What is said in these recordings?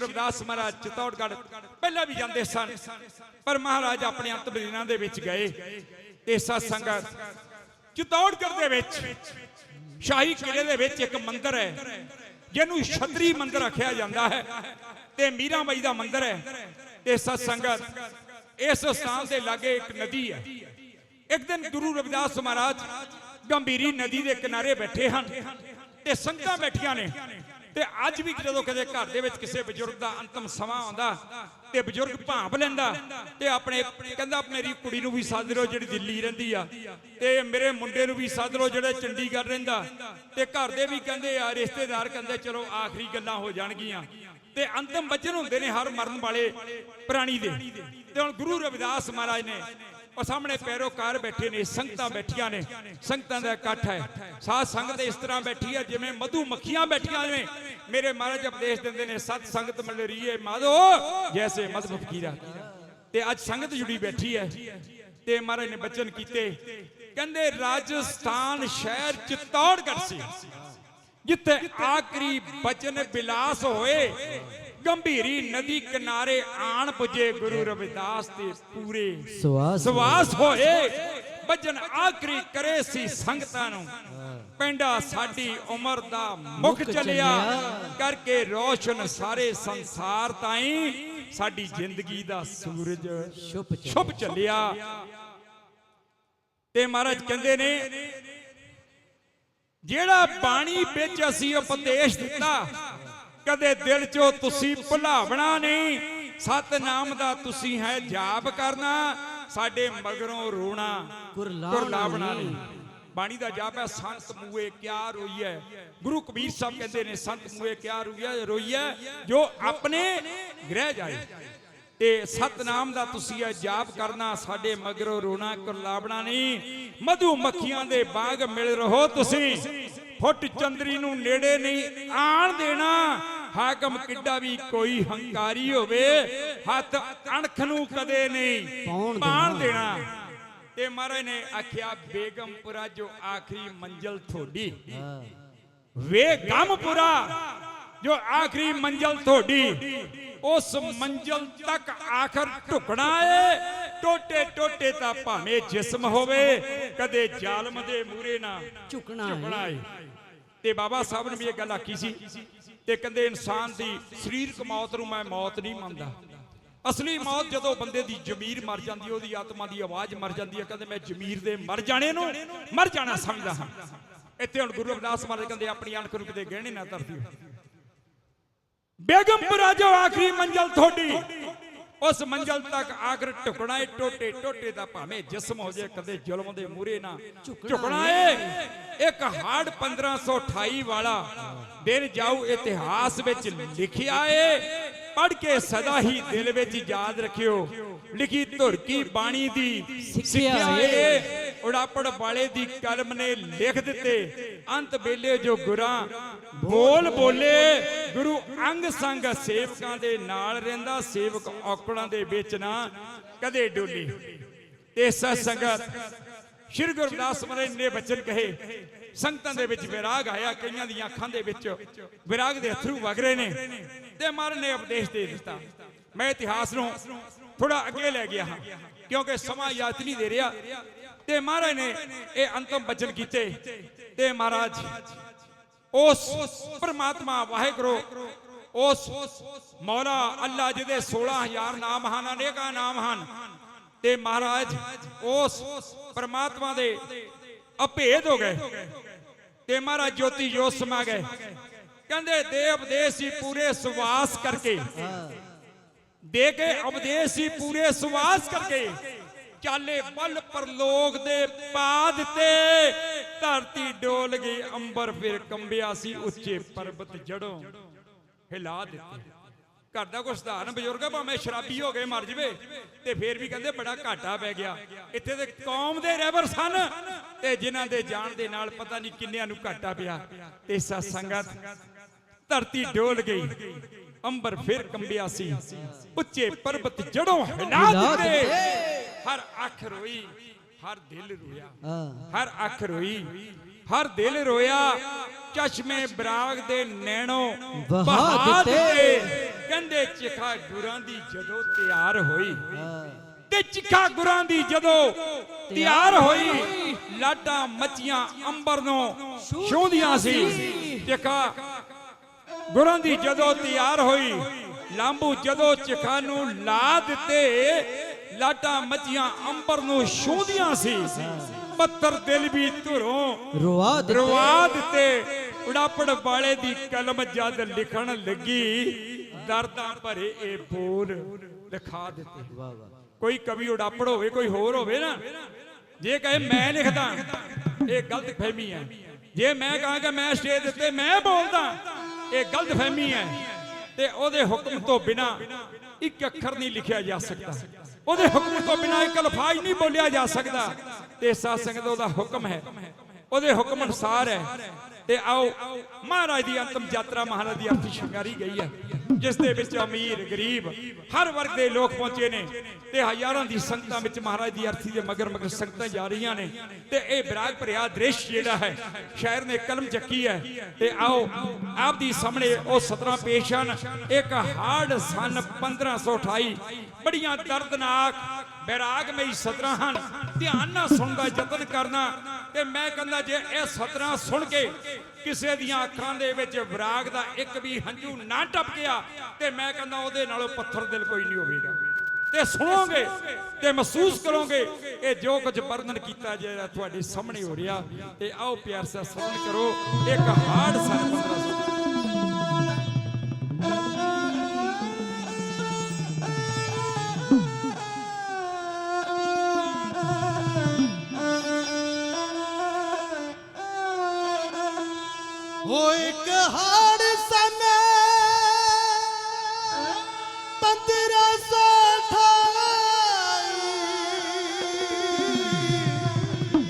ਗੁਰੂ ਰਵਿਦਾਸ ਮਹਾਰਾਜ ਚਿਤੌੜਗੜ੍ਹ ਪਹਿਲਾਂ ਵੀ ਜਾਂਦੇ ਸਨ, ਪਰ ਮਹਾਰਾਜ ਆਪਣੇ ਅੰਤ ਦਿਨਾਂ ਦੇ ਵਿੱਚ ਗਏ। ਤੇ ਸਤ ਸੰਗਤ ਚਿਤੌੜਗੜ੍ਹ ਦੇ ਵਿੱਚ, ਸ਼ਾਹੀ ਕਿਲੇ ਦੇ ਵਿੱਚ ਇੱਕ ਮੰਦਿਰ ਹੈ, ਜਿਹਨੂੰ ਛਤਰੀ ਮੰਦਿਰ ਆਖਿਆ ਜਾਂਦਾ ਹੈ ਤੇ ਮੀਰਾਬਾਈ ਦਾ ਮੰਦਿਰ ਹੈ। ਤੇ ਸਤ ਸੰਗਤ ਇਸ ਸਥਾਨ ਦੇ ਲਾਗੇ ਇੱਕ ਨਦੀ ਹੈ। ਇੱਕ ਦਿਨ ਗੁਰੂ ਰਵਿਦਾਸ ਮਹਾਰਾਜ ਗੰਭੀਰੀ ਨਦੀ ਦੇ ਕਿਨਾਰੇ ਬੈਠੇ ਹਨ ਤੇ ਸੰਗਤਾਂ ਬੈਠੀਆਂ ਨੇ। ਤੇ ਅੱਜ ਵੀ ਜਦੋਂ ਕਦੇ ਘਰ ਦੇ ਵਿੱਚ ਕਿਸੇ ਬਜ਼ੁਰਗ ਦਾ ਅੰਤਮ ਸਮਾਂ ਆਉਂਦਾ ਤੇ ਬਜ਼ੁਰਗ ਭਾਂਪ ਲੈਂਦਾ ਤੇ ਆਪਣੇ ਕਹਿੰਦਾ ਮੇਰੀ ਕੁੜੀ ਨੂੰ ਵੀ ਸੱਦ ਲਓ ਜਿਹੜੀ ਦਿੱਲੀ ਰਹਿੰਦੀ ਆ ਤੇ ਮੇਰੇ ਮੁੰਡੇ ਨੂੰ ਵੀ ਸੱਦ ਲਓ ਜਿਹੜਾ ਚੰਡੀਗੜ੍ਹ ਰਹਿੰਦਾ ਤੇ ਘਰ ਦੇ ਵੀ ਕਹਿੰਦੇ ਆ, ਰਿਸ਼ਤੇਦਾਰ ਕਹਿੰਦੇ ਚਲੋ ਆਖਰੀ ਗੱਲਾਂ ਹੋ ਜਾਣਗੀਆਂ। ਤੇ ਅੰਤਮ ਵਚਨ ਹੁੰਦੇ ਨੇ ਹਰ ਮਰਨ ਵਾਲੇ ਪ੍ਰਾਣੀ ਦੇ। ਤੇ ਹੁਣ ਗੁਰੂ ਰਵਿਦਾਸ ਮਹਾਰਾਜ ਨੇ ਉਹ ਸਾਹਮਣੇ ਪੈਰੋਕਾਰ ਬੈਠੇ ਨੇ, ਸੰਗਤਾਂ ਬੈਠੀਆਂ ਨੇ। ਸੰਗਤਾਂ ਦਾ ਇਕੱਠ ਹੈ। ਸਾਧ ਸੰਗਤ ਇਸ ਤਰ੍ਹਾਂ ਬੈਠੀ ਹੈ, ਜਿਵੇਂ ਮਧੂ ਮੱਖੀਆਂ ਬੈਠੀਆਂ ਨੇ। ਮੇਰੇ ਮਹਾਰਾਜ ਉਪਦੇਸ਼ ਦਿੰਦੇ ਨੇ, ਸਤ ਸੰਗਤ ਮਿਲ ਮਾਧੋ, ਜੈਸੇ ਮਜ਼ਹਬ ਫਕੀਰਾ। ਤੇ ਅੱਜ ਸੰਗਤ ਜੁੜੀ ਬੈਠੀ ਹੈ। ਤੇ ਮਹਾਰਾਜ ਨੇ ਬਚਨ ਕੀਤੇ। ਕਹਿੰਦੇ, ਰਾਜਸਥਾਨ ਸ਼ਹਿਰ ਚਿਤੌੜਗੜ੍ਹ ਸੀ। ਜਿੱਥੇ ਆਖਰੀ ਬਚਨ ਬਿਲਾਸ ਹੋਏ। ਗੰਭੀਰੀ ਨਦੀ ਕਿਨਾਰੇ ਆਣ ਪੁੱਜੇ ਗੁਰੂ ਰਵਿਦਾਸ ਤੇ ਪੂਰੇ ਸਵਾਸ ਸਵਾਸ ਹੋਏ। ਬਚਨ ਆਖਰੀ ਕਰੇ ਸੀ ਸੰਗਤਾਂ ਨੂੰ। ਪਿੰਡਾ ਸਾਡੀ ਉਮਰ ਦਾ ਮੁੱਖ ਚੱਲਿਆ। ਕਰਕੇ ਰੋਸ਼ਨ ਸਾਰੇ ਸੰਸਾਰ ਤਾਈਂ ਸਾਡੀ ਜ਼ਿੰਦਗੀ ਦਾ ਸੂਰਜ ਸ਼ੁਭ ਚੱਲਿਆ। ਤੇ ਮਹਾਰਾਜ ਕਹਿੰਦੇ ਨੇ ਜਿਹੜਾ ਬਾਣੀ ਵਿੱਚ ਅਸੀਂ ਉਪਦੇਸ਼ ਦਿੱਤਾ ਕਦੇ ਦਿਲ ਚੋਂ ਤੁਸੀਂ ਭੁਲਾਵਣਾ ਨਹੀਂ। ਸਤਨਾਮ ਦਾ ਤੁਸੀਂ ਹੈ ਜਾਪ ਕਰਨਾ। ਸਾਡੇ ਮਗਰੋਂ ਰੋਣਾ ਕੁਰਲਾਵਣਾ ਨਹੀਂ। ਬਾਣੀ ਦਾ ਜਾਪ ਹੈ ਸੰਤ ਮੂਏ ਕਿਆ ਰੋਈਐ? ਗੁਰੂ ਕਬੀਰ ਸਾਹਿਬ ਕਹਿੰਦੇ ਨੇ ਸੰਤ ਮੂਏ ਕਿਆ ਰੋਈਐ? ਰੋਈਐ ਜੋ ਆਪਣੇ ਗ੍ਰਹਿ ਜਾਏ। ਤੇ ਸਤਨਾਮ ਦਾ ਤੁਸੀਂ ਇਹ ਜਾਪ ਕਰਨਾ ਸਾਡੇ ਮਗਰੋਂ ਰੋਣਾ ਕੁਰਲਾਵਣਾ ਨਹੀਂ। ਮਧੂ ਮੱਖੀਆਂ ਦੇ ਬਾਗ ਮਿਲ ਰਹੋ ਤੁਸੀਂ। ਫੁੱਟ ਚੰਦਰੀ ਨੂੰ ਨੇੜੇ ਨਹੀਂ ਆਣ ਦੇਣਾ। ਹਾਕਮ ਕਿੱਡਾ ਵੀ ਕੋਈ ਹੰਕਾਰੀ ਹੋਵੇ ਹੱਥ ਅਣਖ ਨੂੰ ਕਦੇ ਨਹੀਂ ਪਾਣ ਦੇਣਾ। ਤੇ ਮਹਾਰਾਜ ਨੇ ਆਖਿਆ ਬੇਗਮਪੁਰਾ ਜੋ ਆਖਰੀ ਮੰਜ਼ਲ ਹਾਂ ਵੇ ਗਮਪੁਰਾ ਜੋ ਆਖਰੀ ਮੰਜ਼ਲ ਤੁਹਾਡੀ ਉਸ ਮੰਜ਼ਲ ਤੱਕ ਆਖਰ ਢੁਕਣਾ ਏ। ਟੋਟੇ ਟੋਟੇ ਤਾਂ ਭਾਵੇਂ ਜਿਸਮ ਹੋਵੇ ਕਦੇ ਜ਼ਾਲਮ ਦੇ ਮੂਰੇ ਨਾ ਝੁਕਣਾ ਝੁਕਣਾ ਏ। ਤੇ ਬਾਬਾ ਸਾਹਿਬ ਨੇ ਵੀ ਇਹ ਗੱਲ ਆਖੀ ਸੀ ਤੇ ਕਹਿੰਦੇ ਇਨਸਾਨ ਦੀ ਸਰੀਰਕ ਮੌਤ ਨੂੰ ਮੈਂ ਮੌਤ ਨਹੀਂ ਮੰਨਦਾ। ਅਸਲੀ ਮੌਤ ਜਦੋਂ ਬੰਦੇ ਦੀ ਜ਼ਮੀਰ ਮਰ ਜਾਂਦੀ ਉਹਦੀ ਆਤਮਾ ਦੀ ਆਵਾਜ਼ ਮਰ ਜਾਂਦੀ ਹੈ, ਕਹਿੰਦੇ ਮੈਂ ਜ਼ਮੀਰ ਦੇ ਮਰ ਜਾਣੇ ਨੂੰ, ਮਰ ਜਾਣਾ ਸਮਝਦਾ ਹਾਂ। ਇੱਥੇ ਹੁਣ ਗੁਰੂ ਰਵਿਦਾਸ ਮਹਾਰਾਜ ਕਹਿੰਦੇ, ਆਪਣੀ ਅਣਖ ਨੂੰ ਕਿਤੇ ਗਹਿਣੇ ਨਾ ਧਰਦੀ ਬੇਗਮਪੁਰਾ ਜੋ ਆਖਰੀ ਮੰਜ਼ਲ ਤੁਹਾਡੀ। ਉਸ ਮੰਜ਼ਲ ਤੱਕ ਆਖਰ ਟੁਕਣਾ ਏ, ਟੋਟੇ ਟੋਟੇ ਦਾ ਭਾਵੇਂ ਜਿਸਮ ਹੋ ਜਾਏ, ਕਦੇ ਜ਼ੁਲਮ ਦੇ ਮੂਰੇ ਨਾ ਝੁਕਣਾ ਏ। ਇੱਕ ਹਾੜ 1528 ਵਾਲਾ ਦਿਨ ਜਾਊ ਇਤਿਹਾਸ ਵਿੱਚ ਲਿਖਿਆ ਏ। ਪੜ ਕੇ ਸਦਾ ਹੀ ਦਿਲ ਵਿੱਚ ਯਾਦ ਰੱਖਿਓ। ਲਿਖੀ ਧੁਰ ਕੀ ਬਾਣੀ ਦੀ ਸਿੱਖਿਆ ਏ। ਉੜਾਪੜ ਵਾਲੇ ਦੀ ਕਲਮ ਨੇ ਲਿਖ ਦਿੱਤੇ। ਅੰਤ ਵੇਲੇ ਜੋ ਗੁਰਾਂ ਬੋਲ ਬੋਲੇ ਗੁਰੂ ਅੰਗ ਸੰਗ ਸੇਵਕਾਂ ਦੇ ਨਾਲ ਰਹਿੰਦਾ ਸੇਵਕ ਔਕੜਾਂ ਦੇ ਵਿੱਚ ਨਾ ਕਦੇ ਡੋਲੀ। ਤੇ ਸਤ ਸੰਗਤ ਸ਼੍ਰੀ ਗੁਰੂ ਰਵਿਦਾਸ ਮਹਾਰਾਜ ਨੇ ਬਚਨ ਕਹੇ ਸੰਗਤਾਂ ਦੇ ਵਿੱਚ ਵਿਰਾਗ ਆਇਆ, ਕਈਆਂ ਦੀਆਂ ਅੱਖਾਂ ਦੇ ਵਿੱਚ ਵਿਰਾਗ ਦੇ ਅਥਰੂ ਵਗ ਰਹੇ ਨੇ ਤੇ ਮਹਾਰਾਜ ਨੇ ਉਪਦੇਸ਼ ਦੇ ਦਿੱਤਾ। ਮੈਂ ਇਤਿਹਾਸ ਨੂੰ ਥੋੜਾ ਅੱਗੇ ਲੈ ਗਿਆ ਹਾਂ, ਕਿਉਂਕਿ ਸਮਾਂ ਯਾਦ ਨਹੀਂ ਦੇ ਰਿਹਾ ਤੇ ਮਹਾਰਾਜ ਨੇ ਇਹ ਅੰਤਮ ਬਚਨ ਕੀਤੇ ਤੇ ਮਹਾਰਾਜ, ਉਸ ਪਰਮਾਤਮਾ ਵਾਹਿਗੁਰੂ, ਉਸ ਮੌਲਾ ਅੱਲਾ ਜਿਹਦੇ 16000 ਨਾਮ ਹਨ, ਅਨੇਕਾਂ ਨਾਮ ਹਨ ਤੇ ਮਹਾਰਾਜ, ਉਸ ਪਰਮਾਤਮਾ ਦੇ ਅਭੇਦ ਹੋ ਗਏ। ਤੇ ਮਹਾਰਾਜ ਜੋਤੀ ਜੋਤ ਸਮਾ ਗਏ। ਕਹਿੰਦੇ ਦੇ ਉਪਦੇਸ਼ ਹੀ ਪੂਰੇ ਸਵਾਸ ਕਰਕੇ। ਦੇ ਕੇ ਉਪਦੇਸ਼ ਹੀ ਪੂਰੇ ਸਵਾਸ ਕਰਕੇ ਚਾਲੇ ਬਲ ਪਰਲੋਕ ਦੇ ਪਾ ਦਿੱਤੇ। ਧਰਤੀ ਡੋਲ ਗਈ, ਅੰਬਰ ਫਿਰ ਕੰਬਿਆ ਸੀ ਉੱਚੇ ਪਰਬਤ ਜੜੋਂ। ਹਿਲਾ ਦਿੱਤੇ। ਘਰ ਦਾ ਕੋਈ ਸਧਾਰਨ ਬਜ਼ੁਰਗ ਭਾਵੇਂ ਸ਼ਰਾਬੀ ਹੋ ਗਏ ਮਰ ਜਵੇ ਤੇ ਫੇਰ ਵੀ ਕਹਿੰਦੇ ਬੜਾ ਘਾਟਾ ਪੈ ਗਿਆ। ਇੱਥੇ ਤੇ ਕੌਮ ਦੇ ਰਹਿਬਰ ਸਨ ਤੇ ਜਿਨ੍ਹਾਂ ਦੇ ਜਾਣ ਦੇ ਨਾਲ ਪਤਾ ਨਹੀਂ ਕਿੰਨਿਆਂ ਨੂੰ ਘਾਟਾ ਪਿਆ। ਤੇ ਸਤ ਸੰਗਤ ਧਰਤੀ ਡੋਲ ਗਈ ਅੰਬਰ ਫਿਰ ਕੰਬਿਆ ਸੀ। ਉੱਚੇ ਪਰਬਤ ਜੜੋਂ ਹਿਲਾ ਦਿੱਤੇ। ਹਰ ਅੱਖ ਰੋਈ ਹਰ ਦਿਲ ਰੋਇਆ। ਹਰ ਅੱਖ ਰੋਈ ਹਰ ਦਿਲ ਰੋਇਆ। ਚਸ਼ਮੇ ਬਰਾਗ ਦੇ ਨੈਣੋ ਬਹਾ ਦਿੱਤੇ। ਕਹਿੰਦੇ ਚਿਖਾ ਗੁਰਾਂ ਦੀ ਜਦੋਂ ਤਿਆਰ ਹੋਈ। ਤੇ ਚਿਖਾ ਗੁਰਾਂ ਦੀ ਜਦੋਂ ਤਿਆਰ ਹੋਈ ਲਾਡਾਂ ਮੱਚੀਆਂ ਅੰਬਰ ਨੂੰ ਛੂੰਦੀਆਂ ਸੀ। ਚਿਖਾ ਗੁਰਾਂ ਦੀ ਜਦੋਂ ਤਿਆਰ ਹੋਈ ਲਾਂਬੂ ਜਦੋਂ ਚਿਖਾ ਨੂੰ ਲਾ ਦਿੱਤੇ ਲਾਡਾਂ ਮੱਚੀਆਂ ਅੰਬਰ ਨੂੰ ਛੂੰਦੀਆਂ ਸੀ। ਪੱਤਰ ਦਿਲ ਵੀ ਧੁਰੋਂ ਰਵਾ ਦਿੱਤੇ। ਰਵਾ ਦਿੱਤੇ। ਉਡਾਪੜ ਵਾਲੇ ਦੀ ਕਲਮ ਜਦ ਲਿਖਣ ਲੱਗੀ ਦਰਦਾਂ ਭਰੇ ਇਹ ਬੋਲ ਲਿਖਾ ਦਿੱਤੇ। ਵਾਹ ਵਾਹ। ਕੋਈ ਕਵੀ ਉਡਾਪੜ ਹੋਵੇ ਕੋਈ ਹੋਰ ਹੋਵੇ ਨਾ ਜੇ ਕਹੇ ਮੈਂ ਲਿਖਦਾ ਇਹ ਗਲਤ ਫਹਿਮੀ ਹੈ। ਜੇ ਮੈਂ ਕਹਾਂ ਕਿ ਮੈਂ ਸਟੇਜ ਉੱਤੇ ਮੈਂ ਬੋਲਦਾ ਇਹ ਗਲਤ ਫਹਿਮੀ ਹੈ। ਤੇ ਉਹਦੇ ਹੁਕਮ ਤੋਂ ਬਿਨਾ ਇੱਕ ਅੱਖਰ ਨਹੀਂ ਲਿਖਿਆ ਜਾ ਸਕਦਾ। ਉਹਦੇ ਹੁਕਮ ਤੋਂ ਬਿਨਾ ਇੱਕ ਲਫ਼ਜ਼ ਨਹੀਂ ਬੋਲਿਆ ਜਾ ਸਕਦਾ। ਤੇ ਸਾਧ ਸੰਗਤ ਉਹਦਾ ਹੁਕਮ ਹੈ। ਉਹਦੇ ਹੁਕਮ ਅਨੁਸਾਰ ਹੈ। ਤੇ ਆਓ ਮਹਾਰਾਜ ਦੀ ਅੰਤਮ ਯਾਤਰਾ ਮਹਾਰਾਜ ਦੀ ਅਰਥੀ ਸ਼ਿੰਗਾਰੀ ਗਈ ਹੈ, ਜਿਸ ਦੇ ਵਿੱਚ ਅਮੀਰ, ਗਰੀਬ ਹਰ ਵਰਗ ਦੇ ਲੋਕ ਪਹੁੰਚੇ ਨੇ ਤੇ ਹਜ਼ਾਰਾਂ ਦੀ ਸੰਗਤਾਂ ਵਿੱਚ ਮਹਾਰਾਜ ਦੀ ਅਰਥੀ ਦੇ ਮਗਰ ਮਗਰ ਸੰਗਤਾਂ ਜਾ ਰਹੀਆਂ ਨੇ ਤੇ ਇਹ ਵਿਰਾਗ ਭਰਿਆ ਦ੍ਰਿਸ਼ ਜਿਹੜਾ ਹੈ, ਸ਼ਾਇਰ ਨੇ ਕਲਮ ਚੱਕੀ ਹੈ ਤੇ ਆਓ ਆਪ ਦੀ ਸਾਹਮਣੇ ਉਹ ਸਤਰਾਂ ਪੇਸ਼ ਹਨ। ਇੱਕ ਹਾਰਡ ਸਨ 1528 ਬੜੀਆਂ ਦਰਦਨਾਕ ਬੈਰਾਗਮਈ ਸਤਰਾਂ ਹਨ। ਧਿਆਨ ਨਾਲ ਸੁਣਨ ਯਤਨ ਕਰਨਾ। ਤੇ ਮੈਂ ਕਹਿੰਦਾ, ਜੇ ਇਹ ਸਤਰਾਂ ਸੁਣ ਕੇ ਕਿਸੇ ਦੀਆਂ ਅੱਖਾਂ ਦੇ ਵਿੱਚ ਵਿਰਾਗ ਦਾ ਇੱਕ ਵੀ ਹੰਝੂ ਨਾ ਟਪਕਿਆ ਤੇ ਮੈਂ ਕਹਿੰਦਾ, ਉਹਦੇ ਨਾਲੋਂ ਪੱਥਰ ਦਿਲ ਕੋਈ ਨਹੀਂ ਹੋਵੇਗਾ। ਤੇ ਸੁਣੋਗੇ, ਤੇ ਮਹਿਸੂਸ ਕਰੋਗੇ, ਇਹ ਜੋ ਕੁਝ ਵਰਣਨ ਕੀਤਾ ਜਿਹੜਾ ਤੁਹਾਡੇ ਸਾਹਮਣੇ ਹੋ ਰਿਹਾ। ਤੇ ਆਓ ਪਿਆਰ ਸਾ ਸਰਵਣ ਕਰੋ। ਇੱਕ ਹਾਰਡ ਸਨ 1500 ਹੋ ਇੱਕ ਹਾੜ ਸਨ। ਪੰਦਰਾਂ ਸੌ ਅਠਾਈ।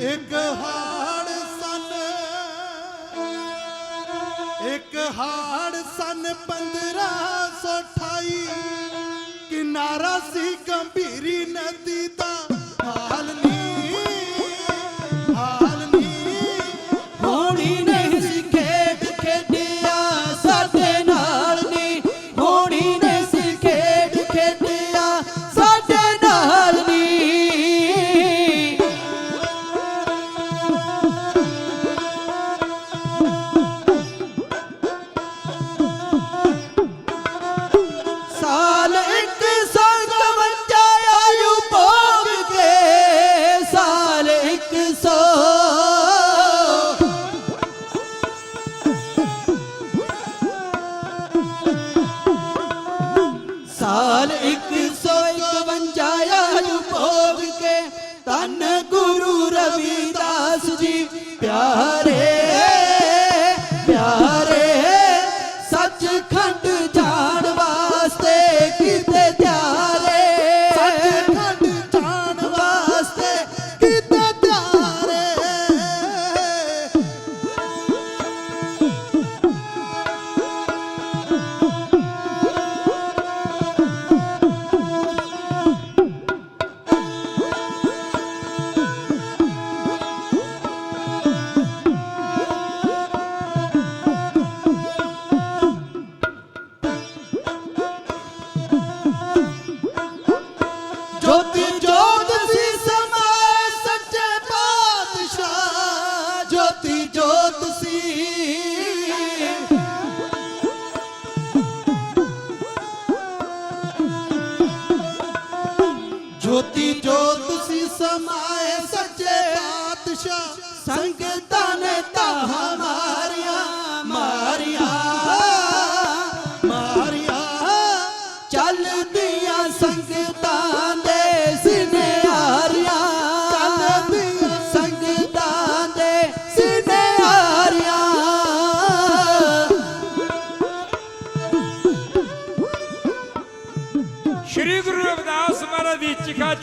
ਇੱਕ ਹਾੜ ਸਨ। ਇੱਕ ਹਾੜ ਸਨ ਪੰਦਰਾਂ ਸੌ ਅਠਾਈ। ਕਿਨਾਰਾ ਸੀ ਗੰਭੀਰੀ ਨਦੀ ਦਾ। ਸਾਲ ਇੱਕ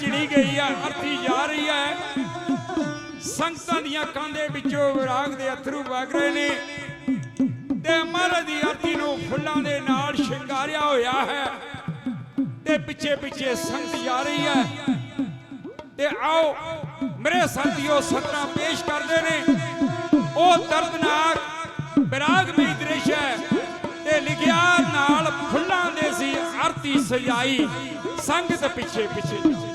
ਚਿੜੀ ਗਈ ਆ ਅਰਥੀ ਜਾ ਰਹੀ ਹੈ ਸੰਗਤਾਂ ਦੀਆਂ ਅੱਖਾਂ ਦੇ ਵਿੱਚੋਂ ਵਿਰਾਗ ਦੇ ਅਥਰੂ ਵਗ ਰਹੇ ਨੇ। ਤੇ ਮਹਾਰਾਜ ਦੀ ਅਰਥੀ ਨੂੰ ਫੁੱਲਾਂ ਦੇ ਨਾਲ ਸ਼ਿੰਗਾਰਿਆ ਹੋਇਆ ਹੈ। ਤੇ ਪਿੱਛੇ ਪਿੱਛੇ ਸੰਗਤ ਜਾ ਰਹੀ ਹੈ। ਤੇ ਆਓ, ਮੇਰੇ ਸਾਥੀਓ ਸਤਰਾਂ ਪੇਸ਼ ਕਰਦੇ ਨੇ। ਉਹ ਦਰਦਨਾਕ, ਵਿਰਾਗਮਈ ਦ੍ਰਿਸ਼ ਹੈ ਤੇ ਲਿਖਿਆ ਨਾਲ ਫੁੱਲਾਂ ਦੇ ਸੀ ਆਰਤੀ ਸਜਾਈ ਸੰਗਤ ਪਿੱਛੇ ਪਿੱਛੇ।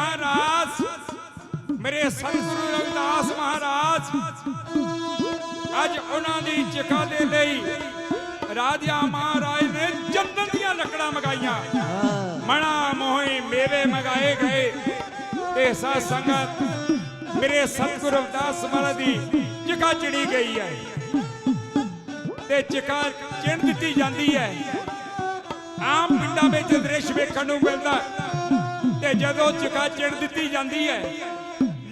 ਮਹਾਰਾਜ। ਮੇਰੇ ਸਤਿਗੁਰੂ ਰਵਿਦਾਸ ਮਹਾਰਾਜ, ਅੱਜ ਉਹਨਾਂ ਦੀ ਜਗ੍ਹਾ ਦੇ ਲਈ ਰਾਜਾ ਮਹਾਰਾਜ ਨੇ ਚੰਦਨ ਦੀਆਂ ਲੱਕੜਾਂ ਮਗਾਈਆਂ। ਮਣਾ ਮੋਹੀ ਮੇਵੇ ਮਗਾਏ ਗਏ। ਤੇ ਸਾਧ ਸੰਗਤ, ਮੇਰੇ ਸਤਿਗੁਰੂ ਰਵਿਦਾਸ ਮਹਾਰਾਜ ਦੀ ਜਗ੍ਹਾ ਚਿੜੀ ਗਈ ਹੈ। ਤੇ ਜਗ੍ਹਾ ਚਿਣ ਦਿੱਤੀ ਜਾਂਦੀ ਹੈ। ਆਮ ਪਿੰਡਾਂ ਵਿੱਚ ਦ੍ਰਿਸ਼ ਵੇਖਣ ਨੂੰ ਮਿਲਦਾ ਤੇ ਜਦੋਂ ਜਗ੍ਹਾ ਚਿੜ ਦਿੱਤੀ ਜਾਂਦੀ ਹੈ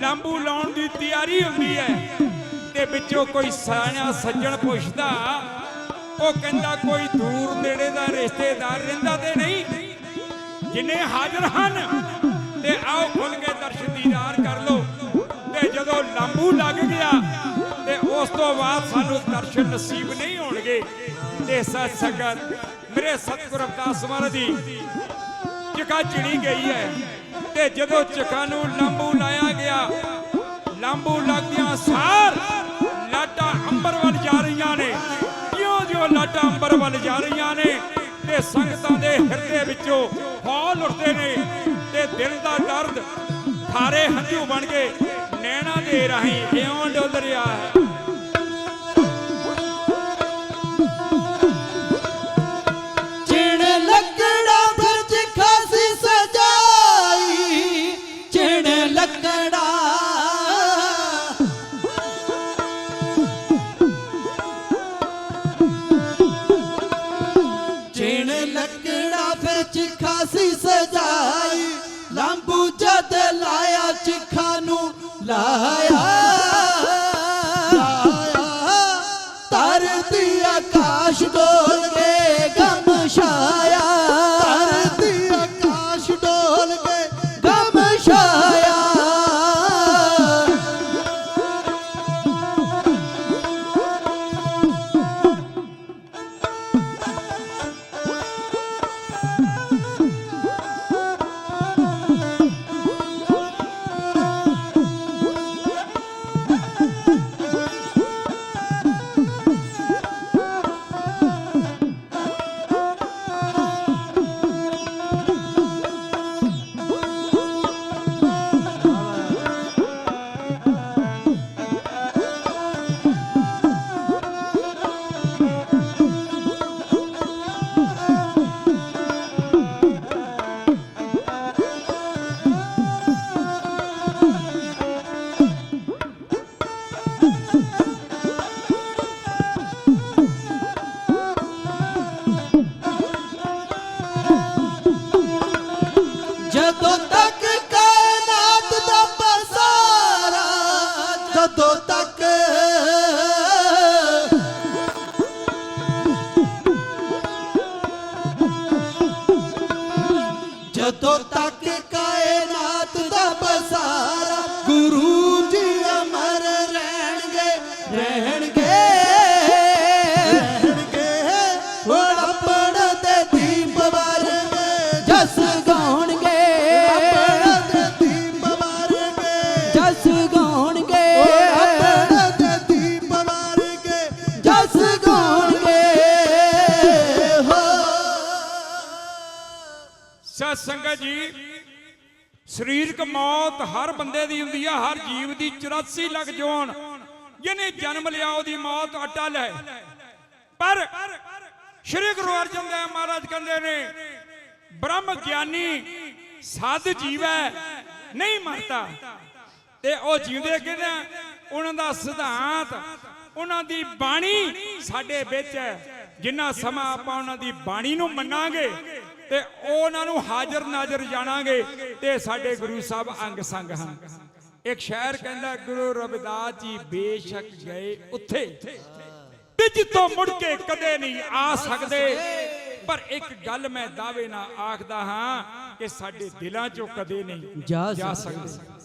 ਲਾਂਬੂ ਲਾਉਣ ਦੀ ਤਿਆਰੀ ਹੁੰਦੀ ਹੈ ਤੇ ਵਿੱਚੋਂ ਕੋਈ ਸਿਆਣਾ ਸੱਜਣ ਪੁੱਛਦਾ, ਉਹ ਕਹਿੰਦਾ ਕੋਈ ਦੂਰ ਨੇੜੇ ਦਾ ਰਿਸ਼ਤੇਦਾਰ ਰਹਿੰਦਾ ਤੇ ਨਹੀਂ। ਜਿੰਨੇ ਹਾਜ਼ਰ ਹਨ ਤੇ ਆਓ ਖੁੱਲ ਕੇ ਦਰਸ਼ਨ ਦੀਦਾਰ ਕਰ ਲਓ। ਤੇ ਜਦੋਂ ਲਾਂਬੂ ਲੱਗ ਗਿਆ ਤੇ ਉਸ ਤੋਂ ਬਾਅਦ ਸਾਨੂੰ ਦਰਸ਼ਨ ਨਸੀਬ ਨਹੀਂ ਹੋਣਗੇ। ਤੇ ਸਤ ਸੰਗਤ, ਮੇਰੇ ਸਤਿਗੁਰ ਅਵਤਾਰ ਮਹਾਰਾਜ ਦੀ ਚਿਕਾ ਚਿੜੀ ਗਈ ਹੈ। ਤੇ ਜਦੋਂ ਚਿਕਾ ਨੂੰ ਲਾਂਬੂ ਲਾਇਆ ਗਿਆ, ਲਾਂਬੂ ਲੱਗਦਿਆਂ ਸਾਰ ਲਾਟਾਂ ਅੰਬਰ ਵੱਲ ਜਾ ਰਹੀਆਂ ਨੇ। ਜਿਉਂ ਜਿਉਂ ਲਾਟਾਂ ਅੰਬਰ ਵੱਲ ਜਾ ਰਹੀਆਂ ਨੇ ਤੇ ਸੰਗਤਾਂ ਦੇ ਹਿਰਦੇ ਵਿੱਚੋਂ ਹੌਲ ਉੱਠਦੇ ਨੇ ਤੇ ਦਿਲ ਦਾ ਦਰਦ ਖਾਰੇ ਹੰਝੂ ਬਣ ਕੇ ਨੈਣਾ ਦੇ ਰਾਹੀਂ ਇਉਂ ਡੁੱਲ ਰਿਹਾ ਹੈ। ਚਿਣ ਲੱਕੜਾ ਵਿੱਚ ਸੀ ਸਜਾਈ। ਲਾਂਬੂ ਜਦ ਲਾਇਆ ਚਿਖਾ ਨੂੰ ਲਾਇਆ। ਜਦੋਂ ਤੱਕ ਸਤ ਸੰਗਤ ਜੀ, ਸਰੀਰਕ ਮੌਤ ਹਰ ਬੰਦੇ ਦੀ ਹੁੰਦੀ ਆ, ਹਰ ਜੀਵ ਦੀ 84 ਲੱਖ ਜੋਨ ਜਿਹਨੇ ਜਨਮ ਲਿਆ, ਉਹਦੀ ਮੌਤ ਅਟਲ ਹੈ ਪਰ ਸ਼੍ਰੀ ਗੁਰੂ ਅਰਜਨ ਦੇਵ ਮਹਾਰਾਜ ਕਹਿੰਦੇ ਨੇ, ਬ੍ਰਹਮ ਗਿਆਨੀ ਸਾਧ ਜੀਵੈ, ਨਹੀਂ ਮਰਦਾ ਤੇ ਉਹ ਜਿਉਂਦੇ ਕਹਿੰਦੇ ਉਹਨਾਂ ਦਾ ਸਿਧਾਂਤ, ਉਹਨਾਂ ਦੀ ਬਾਣੀ ਸਾਡੇ ਵਿੱਚ ਹੈ। ਜਿੰਨਾ ਸਮਾਂ ਆਪਾਂ ਉਹਨਾਂ ਦੀ ਬਾਣੀ ਨੂੰ ਮੰਨਾਂਗੇ ਤੇ ਉਹਨਾਂ ਨੂੰ ਹਾਜ਼ਰ ਨਾਜ਼ਰ ਜਾਣਾਂਗੇ ਤੇ ਸਾਡੇ ਗੁਰੂ ਸਾਹਿਬ ਅੰਗ ਸੰਗ ਹਨ। ਇੱਕ ਸ਼ਾਇਰ ਕਹਿੰਦਾ ਗੁਰੂ ਰਵਿਦਾਸ ਜੀ ਬੇਸ਼ੱਕ ਗਏ ਉੱਥੇ ਤੇ ਜਿੱਥੋਂ ਮੁੜ ਕੇ ਕਦੇ ਨਹੀਂ ਆ ਸਕਦੇ। ਪਰ ਇੱਕ ਗੱਲ ਮੈਂ ਦਾਅਵੇ ਨਾਲ ਆਖਦਾ ਹਾਂ ਕਿ ਸਾਡੇ ਦਿਲਾਂ ਚੋਂ ਕਦੇ ਨਹੀਂ ਜਾ। ਸਕਦੇ।